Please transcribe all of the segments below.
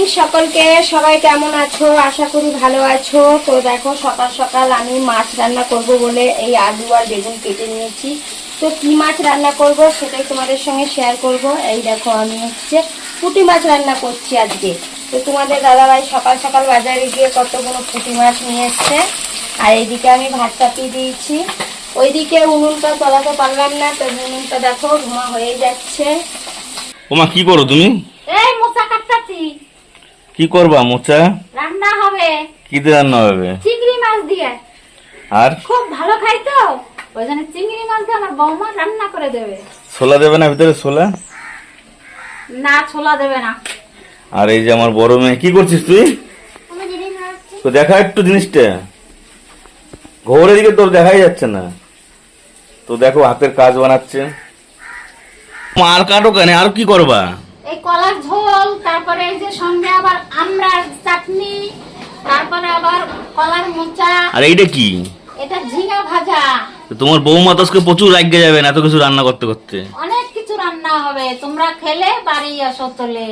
Morning সকলকে। সবাই কেমন আছো? আশা করি ভালো আছো। তো দেখো, সকাল সকাল আমি মাছ রান্না করব বলে এই আলু আর বেগুন কেটে নিয়েছি। তো কি মাছ রান্না করব সেটাই তোমাদের সঙ্গে শেয়ার করব। এই দেখো, আমি হচ্ছে পুঁটি মাছ রান্না করছি আজকে। তো তোমাদের দাদাভাই সকাল সকাল বাজারে গিয়ে কতগুলো পুঁটি মাছ নিয়ে এসছে। আর এইদিকে আমি ভাত চাপিয়ে দিয়েছি। ওইদিকে উনুনটা চলাতে পারলাম না, তো উনুনটা দেখো ধোঁয়া হয়ে যাচ্ছে। ওমা, কি করো তুমি? কি করবা মোচা? রান্না হবে। কি দিয়ে রান্না হবে? চিংড়ি মাছ দিয়ে। আর? খুব ভালো খাই তো। ওই জন্য চিংড়ি মাছ দিয়ে আমার বৌমা রান্না করে দেবে। ছোলা দেবে না ভিতরে ছোলা? না ছোলা দেবে না। আর এই যে আমার বড় মেয়ে কি করছিস তুই? তো দেখা একটু জিনিসটা। ঘোরের দিকে তোর দেখাই যাচ্ছে না। তো দেখো হাতের কাজ বানাচ্ছে। মার কাটো কেন? আর কি করবা? এই কলার ঝোল তারপরে এই যে সঙ্গে আবার আমড়ার চাটনি তারপরে আবার কলার মোচা। আর এইটা কি? এটা ঝিঙা ভাজা। তোমার বৌমা তো আজকে প্রচুর রাগ যাবে না এত কিছু রান্না করতে করতে। অনেক কিছু রান্না হবে তোমরা খেলে বাড়ি আসো তোলে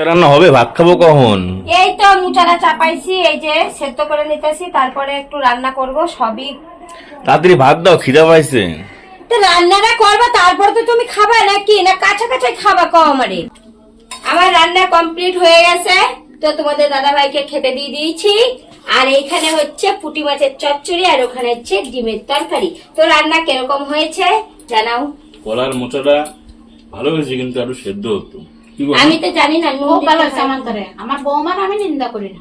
রান্না হবে ভাত খাব কখন? এই তো মুচাটা চাপাইছি এই যে সেদ্ধ করে নিতেছি তারপরে একটু রান্না করব সবই তাড়াতাড়ি ভাত দাও খিদা পাইছে। তো রান্নাটা করবা তারপর তো তুমি খাবা নাকি? না কাঁচা কাঁচাই খাবা কো আমারে। আমার রান্না কমপ্লিট হয়ে গেছে। তো তোমাদের দাদা ভাইকে খেতে দিয়ে দিয়েছি। আর এইখানে হচ্ছে পুঁটি মাছের চচ্চড়ি আর ওখানে হচ্ছে ডিমের তরকারি। তো রান্না কীরকম হয়েছে জানাও। কলার মোচাটা ভালো হয়েছে কিন্তু একটু সেদ্ধ হতো। আমি তো জানি না নুন ভালো হয়। আমার বৌমার আমি নিন্দা করি না।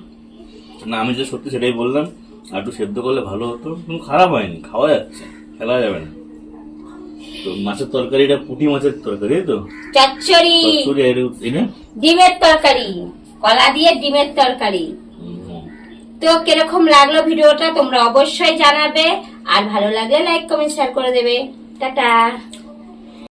না আমি যে সত্যি সেটাই বললাম আর একটু সেদ্ধ করলে ভালো হতো কিন্তু খারাপ হয়নি খাওয়া যাচ্ছে ফেলা যাবে না। তো মাছের তরকারিটা পুঁটি মাছের তরকারি তো? চচ্চড়ি। ডিমের তরকারি। কলা দিয়ে ডিমের তরকারি। তো কীরকম লাগল ভিডিওটা তোমরা অবশ্যই জানাবে। আর ভালো লাগলে লাইক কমেন্ট শেয়ার করে দেবে। টাটা।